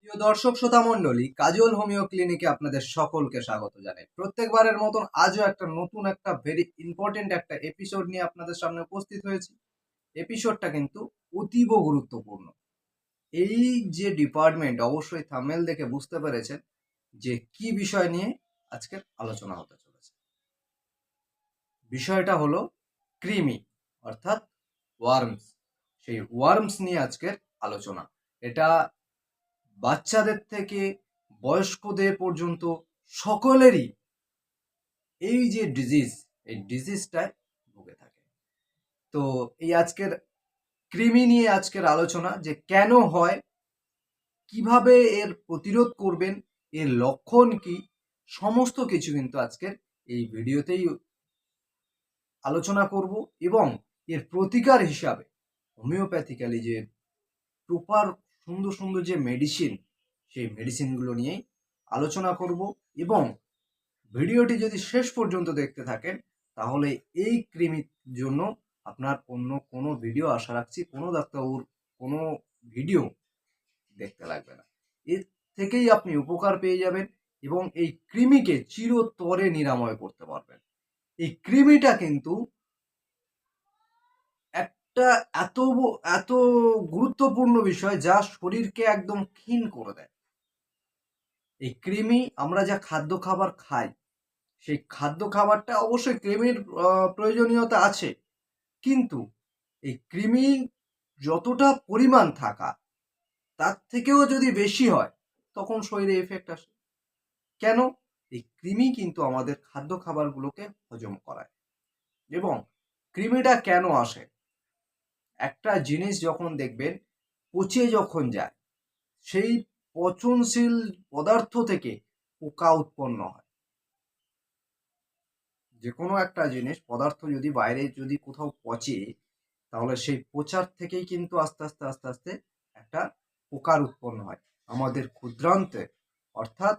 প্রিয় দর্শক শ্রোতা মণ্ডলী কাজল হোমিও ক্লিনিকে আপনাদের সকলকে স্বাগত জানাই। প্রত্যেকবারের মতন আজও একটা নতুন একটা ভেরি ইম্পর্টেন্ট একটা এপিসোড নিয়ে আপনাদের সামনে উপস্থিত হয়েছি। এপিসোডটা কিন্তু অতীব গুরুত্বপূর্ণ। এই যে ডিপার্টমেন্ট অবশ্যই থামেল দেখে বুঝতে পেরেছেন যে কি বিষয় নিয়ে আজকের আলোচনা হতে চলেছে। বিষয়টা হলো ক্রিমি অর্থাৎ ওয়ার্মস সেই ওয়ার্মস নিয়ে আজকের আলোচনা। এটা বাচ্চাদের থেকে বয়স্কদের পর্যন্ত সকলেরই এই যে ডিজিজ এই ডিজিজটায় ভুগে থাকে। তো এই আজকের কৃমি নিয়ে আজকের আলোচনা যে কেন হয়, কীভাবে এর প্রতিরোধ করবেন, এর লক্ষণ কি, সমস্ত কিছু কিন্তু আজকের এই ভিডিওতেই আলোচনা করব এবং এর প্রতিকার হিসাবে হোমিওপ্যাথিক্যালি যে প্রপার সুন্দর সুন্দর যে মেডিসিন সেই মেডিসিনগুলো নিয়েই আলোচনা করব এবং ভিডিওটি যদি শেষ পর্যন্ত দেখতে থাকেন, তাহলে এই ক্রিমির জন্য আপনার অন্য কোনো ভিডিও আশা রাখছি, কোনো ডাক্তারবাবুর কোনো ভিডিও দেখতে লাগবে না। এর থেকেই আপনি উপকার পেয়ে যাবেন এবং এই কৃমিকে চিরতরে নিরাময় করতে পারবেন। এই কৃমিটা কিন্তু একটা এত এত গুরুত্বপূর্ণ বিষয় যা শরীরকে একদম ক্ষীণ করে দেয়। এই কৃমি আমরা যা খাদ্য খাবার খাই, সেই খাদ্য খাবারটা অবশ্যই কৃমির প্রয়োজনীয়তা আছে। কিন্তু এই কৃমি যতটা পরিমাণ থাকা, তার থেকেও যদি বেশি হয়, তখন শরীরে এফেক্ট আসে। কেন? এই কৃমি কিন্তু আমাদের খাদ্য খাবারগুলোকে হজম করায়। এবং কৃমিটা কেন আসে? একটা জিনিস যখন দেখবেন, পচে যখন যায়, সেই পচনশীল পদার্থ থেকে পোকা উৎপন্ন হয়। যে কোনো একটা জিনিস, পদার্থ যদি বাইরে যদি কোথাও পচে, তাহলে সেই পচার থেকেই কিন্তু আস্তে আস্তে আস্তে আস্তে একটা পোকার উৎপন্ন হয়। আমাদের ক্ষুদ্রান্তে, অর্থাৎ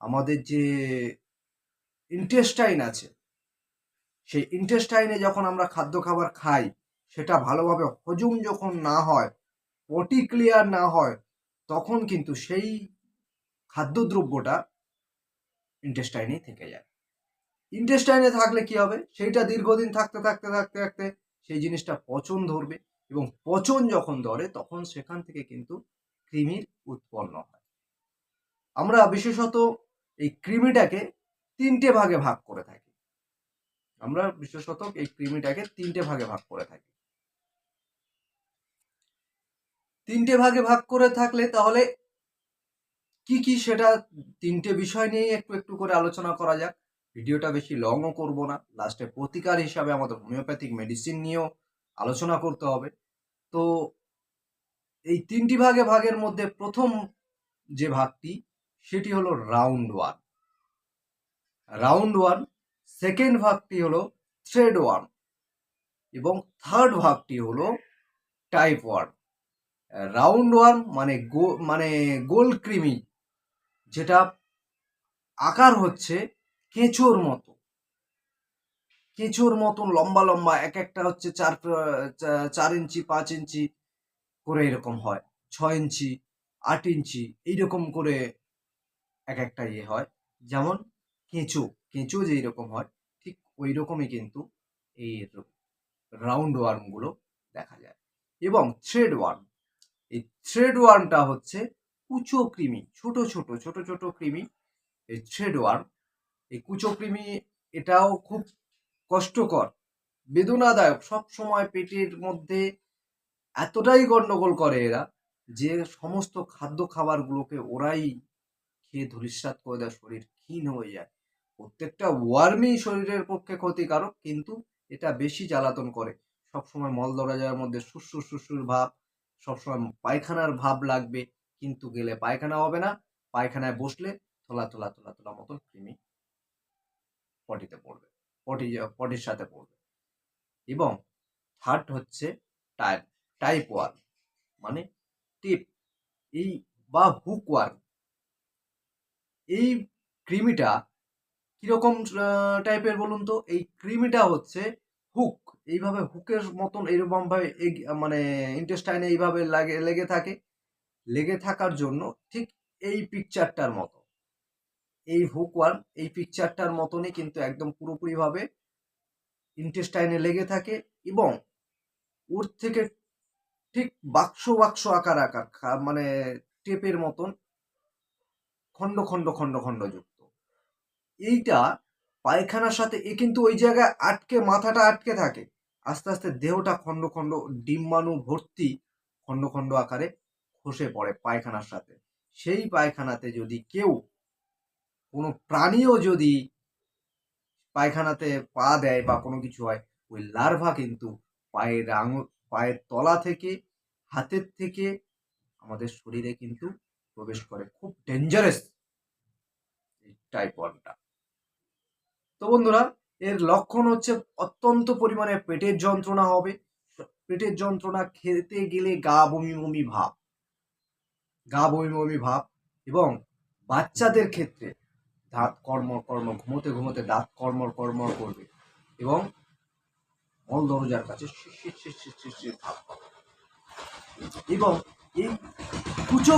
আমাদের যে ইন্টেস্টাইন আছে, সেই ইন্টেস্টাইনে যখন আমরা খাদ্য খাবার খাই সেটা ভালোভাবে হজম যখন না হয় পটি ক্লিয়ার না হয়, তখন কিন্তু সেই খাদ্যদ্রব্যটা ইন্টেস্টাইনেই থেকে যায়। ইন্টেস্টাইনে থাকলে কি হবে? সেইটা দীর্ঘদিন থাকতে থাকতে থাকতে থাকতে সেই জিনিসটা পচন ধরবে এবং পচন যখন ধরে তখন সেখান থেকে কিন্তু কৃমির উৎপন্ন হয়। আমরা বিশেষত এই কৃমিটাকে তিনটে ভাগে ভাগ করে থাকি। আমরা বিশেষত এই কৃমিটাকে তিনটে ভাগে ভাগ করে থাকি। তিনটে ভাগে ভাগ করে থাকলে তাহলে কি কি সেটা তিনটে বিষয় নিয়ে একটু একটু করে আলোচনা করা যাক। ভিডিওটা বেশি লংও করব না। লাস্টে প্রতিকার হিসাবে আমাদের হোমিওপ্যাথিক মেডিসিন নিয়েও আলোচনা করতে হবে। তো এই তিনটি ভাগে ভাগের মধ্যে প্রথম যে ভাগটি, সেটি হলো round one round one second ভাগটি হলো থ্রেড ওয়ান এবং থার্ড ভাগটি হলো টাইপ ওয়ান রাউন্ড ওয়ান মানে গো মানে গোল কৃমি যেটা আকার হচ্ছে কেঁচোর মতো। কেঁচোর মতন লম্বা লম্বা, এক একটা হচ্ছে চার চার ইঞ্চি, পাঁচ ইঞ্চি করে এরকম হয়। ছয় ইঞ্চি, আট ইঞ্চি, এইরকম করে এক একটা ইয়ে হয়। যেমন কেঁচো কেঁচো যেই রকম হয়, ঠিক ওই রকমই কিন্তু এই রাউন্ড ওয়ার্মগুলো দেখা যায়। এবং থ্রেড ওয়ার্ম এই থ্রেড ওয়ার্মটা হচ্ছে কুচো কৃমি, ছোট ছোট ছোট ছোট কৃমি, এই থ্রেড ওয়ার্ম। এই কুচো কৃমি এটাও খুব কষ্টকর, বেদনাদায়ক। সব সময় পেটের মধ্যে এতটাই গন্ডগোল করে এরা যে সমস্ত খাদ্য খাবারগুলোকে ওরাই খেয়ে ধূলিসাৎ করে দেয়, শরীর ক্ষীণ হয়ে যায়। প্রত্যেকটা ওয়ার্মই শরীরের পক্ষে ক্ষতিকারক, কিন্তু এটা বেশি জ্বালাতন করে। সবসময় মল দরজার মধ্যে সুসুর সুসুর ভাব সবসময় পায়খানার ভাব লাগবে, কিন্তু গেলে পায়খানা হবে না। পায়খানায় বসলে তোলা তোলা তোলা তোলা মতন কৃমি পটিতে পড়বে, পটি, পটির সাথে পড়বে। এবং থার্ড হচ্ছে টাইপ টাইপ ওয়ার্ম মানে টিপ এই বা হুক ওয়ার্ম এই কৃমিটা কীরকম টাইপের বলুন তো? এই কৃমিটা হচ্ছে হুক এইভাবে হুকের মতন এরকম ভাবে মানে ইন্টেস্টাইনে এইভাবে লাগে, লেগে থাকে। লেগে থাকার জন্য ঠিক এই পিকচারটার মতো। এই হুকওয়ার্ম এই পিকচারটার মতনই কিন্তু একদম পুরোপুরিভাবে ইন্টেস্টাইনে লেগে থাকে এবং ওর থেকে ঠিক বাক্স বাক্স আকার আকার মানে টেপের মতন খণ্ড খণ্ড খণ্ড খণ্ড যুক্ত। এইটা পায়খানার সাথে, এ কিন্তু ওই জায়গায় আটকে, মাথাটা আটকে থাকে। আস্তে আস্তে দেহটা খণ্ড খণ্ড ডিম্বাণু ভর্তি খণ্ড খণ্ড আকারে খসে পড়ে পায়খানার সাথে। সেই পায়খানাতে যদি কেউ কোনো প্রাণীও যদি পায়খানাতে পা দেয় বা কোনো কিছু হয়, ওই লার্ভা কিন্তু পায়ের আঙুল, পায়ের তলা থেকে, হাতের থেকে আমাদের শরীরে কিন্তু প্রবেশ করে। খুব ডেঞ্জারাস এই টাইপ ওয়ানটা তো বন্ধুরা এর লক্ষণ হচ্ছে অত্যন্ত পরিমাণে পেটের যন্ত্রণা হবে। পেটের যন্ত্রণা খেতে গেলে গা বমি বমি ভাব। গা বমি বমি ভাব এবং বাচ্চাদের ক্ষেত্রে দাঁত কর্মর কর্ম ঘুমোতে ঘুমোতে দাঁত কর্মর কর্মর করবে এবং মল দরজার কাছে ভাব হবে এবং এই কুচো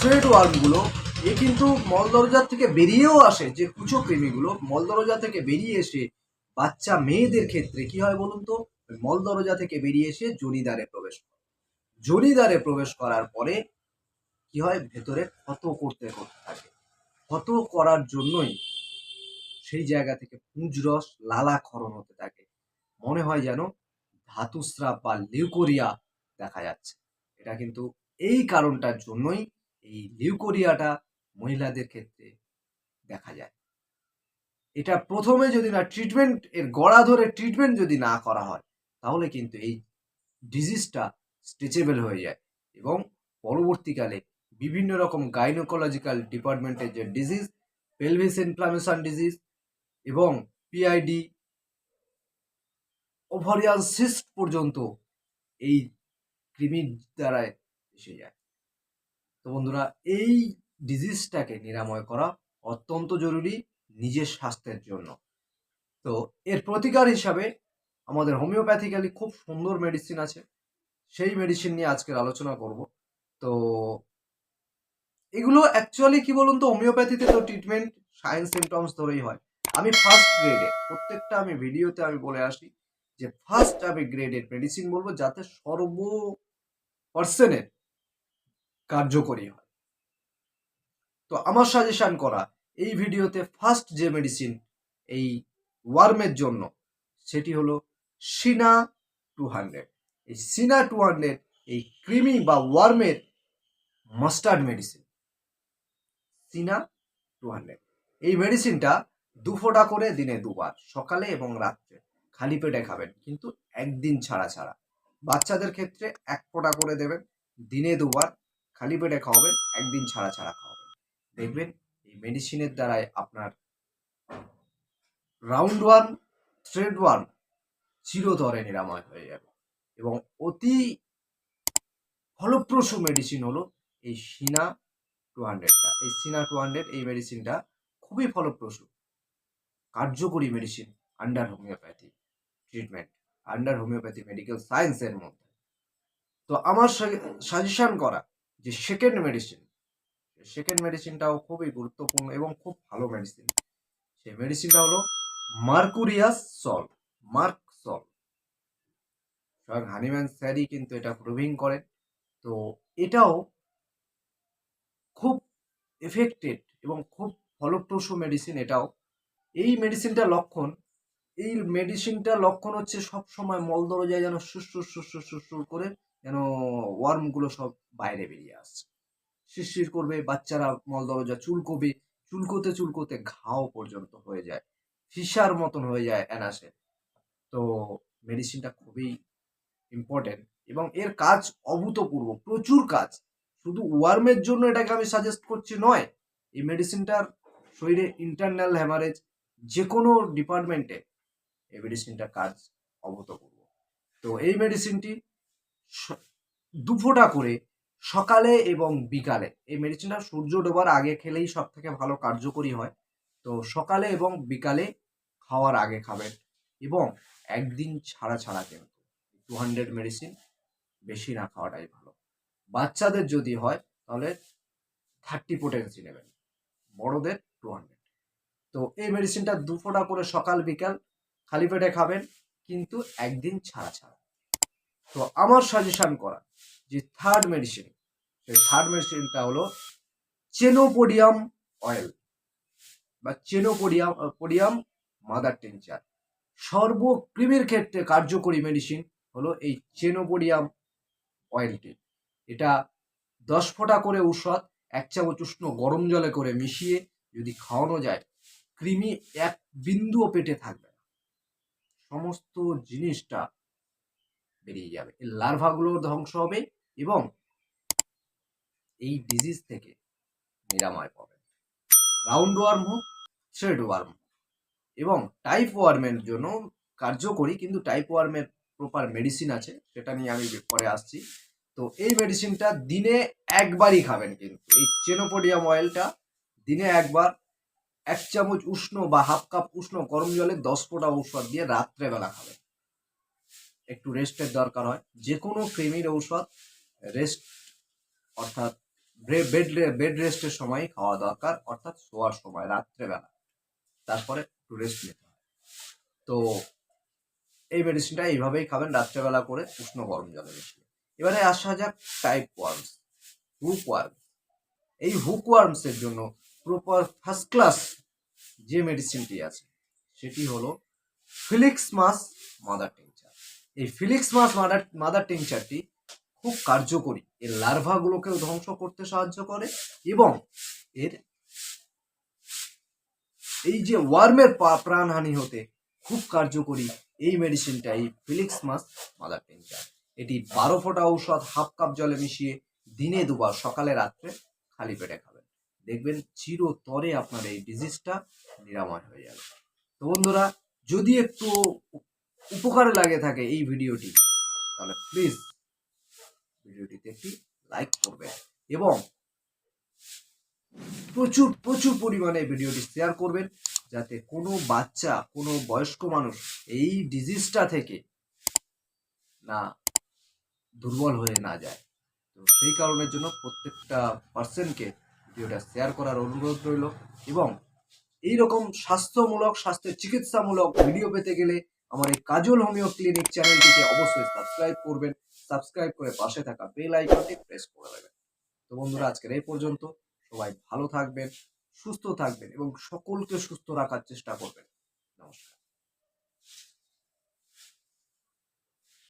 থ্রেড ওয়ার্মগুলো এ কিন্তু মল দরজার থেকে বেরিয়েও আসে যে কুচো কৃমিগুলো মল দরজা থেকে বেরিয়ে এসে বাচ্চা মেয়েদের ক্ষেত্রে কি হয় বলুন তো? মল দরজা থেকে বেরিয়ে এসে জনিদারে প্রবেশ করে। জনিদারে প্রবেশ করার পরে কি হয়? ভেতরে ক্ষত করতে করতে থাকে। ক্ষত করার জন্যই সেই জায়গা থেকে পুঁজরস লালা ক্ষরণ হতে থাকে। মনে হয় যেন ধাতুস্রাব বা লিউকোরিয়া দেখা যাচ্ছে। এটা কিন্তু এই কারণটার জন্যই এই লিউকোরিয়াটা মহিলাদের ক্ষেত্রে দেখা যায়। এটা প্রথমে যদি না ট্রিটমেন্ট এর গড়া ধরে ট্রিটমেন্ট যদি না করা হয়, তাহলে কিন্তু এই ডিজিজটা স্ট্রেচেবল হয়ে যায় এবং পরবর্তীকালে বিভিন্ন রকম গাইনোকোলজিক্যাল ডিপার্টমেন্টের যে ডিজিজ পেলভিস ইনফ্লামেশন ডিজিজ এবং পিআইডি ওভারিয়াল সিস্ট পর্যন্ত এই কৃমির দ্বারায় এসে যায়। তো বন্ধুরা, এই ডিজিজটাকে নিরাময় করা অত্যন্ত জরুরি নিজের স্বাস্থ্যের জন্য। তো এর প্রতিকার হিসাবে আমাদের হোমিওপ্যাথিক্যালি খুব সুন্দর মেডিসিন আছে। সেই মেডিসিন নিয়ে আজকের আলোচনা করব। তো এগুলো অ্যাকচুয়ালি কি বলুন তো, হোমিওপ্যাথিতে তো ট্রিটমেন্ট সায়েন্স সিমটমস ধরেই হয়। আমি ফার্স্ট গ্রেডে প্রত্যেকটা আমি ভিডিওতে আমি বলে আসি যে ফার্স্ট আমি গ্রেডের মেডিসিন বলব যাতে সর্ব পার্সনের কার্যকরী হয়। তো আমার সাজেশান করা, এই ভিডিওতে ফার্স্ট যে মেডিসিন এই ওয়ার্মের জন্য, সেটি হলো সিনা টু হান্ড্রেড এই সিনা টু হান্ড্রেড এই ক্রিমি বা ওয়ার্মের mustard medicine cina two hundred এই মেডিসিনটা দু ফোঁটা করে দিনে দুবার, সকালে এবং রাত্রে। খালি পেটে খাবেন, কিন্তু একদিন ছাড়া ছাড়া। বাচ্চাদের ক্ষেত্রে এক ফোঁটা করে দেবেন, দিনে দুবার। খালি পেটে খাওয়াবেন, একদিন ছাড়া ছাড়া খাওয়াবেন। দেখবেন এই মেডিসিনের দ্বারাই আপনার রাউন্ড ওয়ান থ্রেড ওয়ান চিরতরে নিরাময় হয়ে যাবে। এবং অতি ফলপ্রসূ মেডিসিন হলো এই সিনা টু। হান্ড্রেডটা এই সিনা টু হান্ড্রেড এই মেডিসিনটা খুবই ফলপ্রসূ। কার্যকরী medicine under homeopathy treatment under homeopathy medical সায়েন্সের মধ্যে। তো আমার সাজেশন করা যে সেকেন্ড মেডিসিন সেকেন্ড মেডিসিনটাও খুবই গুরুত্বপূর্ণ এবং খুব ভালো মেডিসিন সেই মেডিসিনটা হলো মার্কুরিয়াস সল মার্ক সল স্বয়ং হানিম্যান স্যারি কিন্তু এটা প্রুভিং করেন। তো এটাও খুব এফেক্টেড এবং খুব ফলপ্রসূ মেডিসিন এটাও। এই মেডিসিনটার লক্ষণ, এই মেডিসিনটার লক্ষণ হচ্ছে সব সময় মল দরজায় যেন সুসুর সুসুর সুসুর করে যেন ওয়ার্মগুলো সব বাইরে বেরিয়ে আসছে। শিরশির করবে, বাচ্চারা মল দরজা চুলকোবে, চুলকোতে চুলকোতে ঘাও পর্যন্ত হয়ে যায় ফিসার মতন হয়ে যায় অ্যানাসে তো মেডিসিনটা খুবই ইম্পর্টেন্ট এবং এর কাজ অভূতপূর্ব, প্রচুর কাজ। শুধু ওয়ার্মের জন্য এটাকে আমি সাজেস্ট করছি নয়, এই মেডিসিনটার শরীরে ইন্টারনাল হ্যামারেজ যে কোনো ডিপার্টমেন্টে এই মেডিসিনটার কাজ অভূতপূর্ব। তো এই মেডিসিনটি স- দু ফোঁটা করে সকালে এবং বিকালে। এই মেডিসিনটা সূর্য ডোবার আগে খেলেই সব থেকে ভালো কার্যকরী হয়। তো সকালে এবং বিকালে খাওয়ার আগে খাবেন এবং একদিন ছাড়া ছাড়া কিন্তু টু হান্ড্রেড মেডিসিন বেশি না খাওয়াটাই ভালো। বাচ্চাদের যদি হয় তাহলে থার্টি পোটেন্সি নেবেন, বড়দের টু হান্ড্রেড তো এই মেডিসিনটা দু ফোঁটা করে সকাল, বিকাল খালি পেটে খাবেন, কিন্তু একদিন ছাড়া ছাড়া। তো আমার সাজেশন করা যে থার্ড মেডিসিন সেই থার্ড মেডিসিনটা হলো চেনোপোডিয়াম অয়েল বা চেনোপোডিয়াম পোডিয়াম মাদার টেনচার সর্বক্রিমের ক্ষেত্রে কার্যকরী মেডিসিন হলো এই চেনোপোডিয়াম অয়েলটি এটা দশ ফোঁটা করে ঔষধ, এক চামচ উষ্ণ গরম জলে করে মিশিয়ে যদি খাওয়ানো যায়, কৃমি এক বিন্দুও পেটে থাকবে না। সমস্ত জিনিসটা বেরিয়ে যাবে। এই লার্ভাগুলো ধ্বংস হবে এবং এই ডিজিজ থেকে নিরাময় পাবেন রাউন্ড ওয়ার্ম হোক থ্রেড ওয়ার্ম এবং টাইপ ওয়ার্মের জন্য কার্যকরী কিন্তু টাইপ ওয়ার্মের প্রপার মেডিসিন আছে, সেটা নিয়ে আমি পরে আসছি। তো এই মেডিসিনটা দিনে একবারই খাবেন কিন্তু। এই চেনোপোডিয়াম অয়েলটা দিনে একবার এক চামচ উষ্ণ বা হাফ কাপ উষ্ণ গরম জলে দশ ফোঁটা ঔষধ দিয়ে রাত্রেবেলা খাবেন। একটু রেস্টের দরকার হয়। যে কোনো ক্রিমির ঔষধ রেস্ট অর্থাৎ বেড বেড রেস্টের সময় খাওয়া দরকার, অর্থাৎ শোয়ার সময়, রাত্রেবেলা। তারপরে একটু রেস্ট নিতে হয়। তো এই মেডিসিনটা এইভাবেই খাবেন, রাত্রেবেলা করে উষ্ণ গরম জলে মিশিয়ে। এবারে আসা যাক টাইপ ওয়ার্মস হুক ওয়ার্ম এই হুক ওয়ার্মসের জন্য প্রপার ফার্স্ট ক্লাস যে মেডিসিনটি আছে, সেটি হলো ফিলিক্স মাস মাদার টিংচার এই ফিলিক্স মাস মাদার মাদার টিংচারটি খুব কার্যকরী। এর লার্ভাগুলোকেও ধ্বংস করতে সাহায্য করে এবং এর এই যে ওয়ার্মের প্রাণহানি হতে খুব কার্যকরী এই মেডিসিনটা এই ফিলিক্স মাস মাদার টিংচার এটি বারো ফোঁটা ঔষধ, হাফ কাপ জলে মিশিয়ে দিনে দুবার, সকালে রাত্রে খালি পেটে খাবেন। দেখবেন চিরতরে আপনার এই ডিজিজটা নিরাময় হয়ে যাবে। তো বন্ধুরা, যদি একটু উপকারে লাগে থাকে এই ভিডিওটি তাহলে প্লিজ ভিডিওটিতে একটি লাইক করবেন এবং প্রচুর প্রচুর পরিমাণে ভিডিওটি শেয়ার করবেন, যাতে কোনো বাচ্চা, কোনো বয়স্ক মানুষ এই ডিজিজটা থেকে না দুর্বল হয়ে না যায়। তো সেই কারণের জন্য প্রত্যেকটা পার্সনকে ভিডিওটা শেয়ার করার অনুরোধ রইল এবং এই রকম স্বাস্থ্যমূলক স্বাস্থ্যের চিকিৎসামূলক ভিডিও পেতে গেলে আমার এই কাজল হোমিও ক্লিনিক চ্যানেলটিকে অবশ্যই সাবস্ক্রাইব করবেন। সাবস্ক্রাইব করে পাশে থাকা বেল আইকনটি প্রেস করে দেবেন। তো বন্ধুরা, আজকের এই পর্যন্ত। সবাই ভালো থাকবেন, সুস্থ থাকবেন এবং সকলকে সুস্থ রাখার চেষ্টা করবেন। নমস্কার।